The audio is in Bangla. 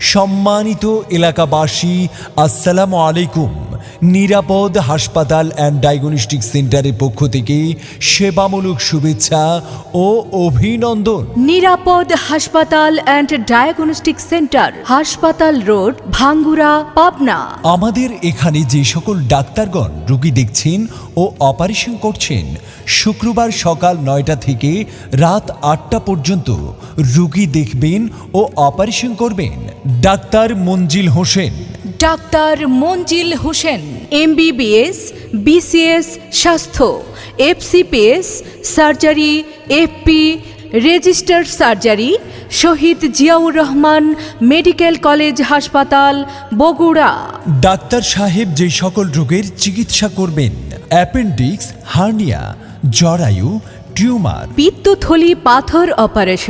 সম্মানিত এলাকাবাসী আসসালামু আলাইকুম। নিরাপদ হাসপাতাল অ্যান্ড ডায়াগনস্টিক সেন্টারের পক্ষ থেকে সেবামূলক শুভেচ্ছা ও অভিনন্দন। নিরাপদ হাসপাতাল অ্যান্ড ডায়াগনস্টিক সেন্টার হাসপাতাল রোড ভাঙ্গুরা পাবনা। আমাদের এখানে যে সকল ডাক্তারগণ রুগী দেখছেন ও অপারেশন করছেন শুক্রবার সকাল নয়টা থেকে রাত আটটা পর্যন্ত রুগী দেখবেন ও অপারেশন করবেন। Doctor Manjil Hossain. Doctor Manjil Hossain MBBS BCS স্বাস্থ্য FCPS surgery FP registered surgery Shaheed Ziaur Rahman medical college হাসপাতাল বগুড়া। ডাক্তার সাহেব যে সকল রোগের চিকিৎসা করবেন অ্যাপেন্ডিক্স হার্নিয়া জরায়ু টিউমার। পিত্তথলি পাথর অপারেশন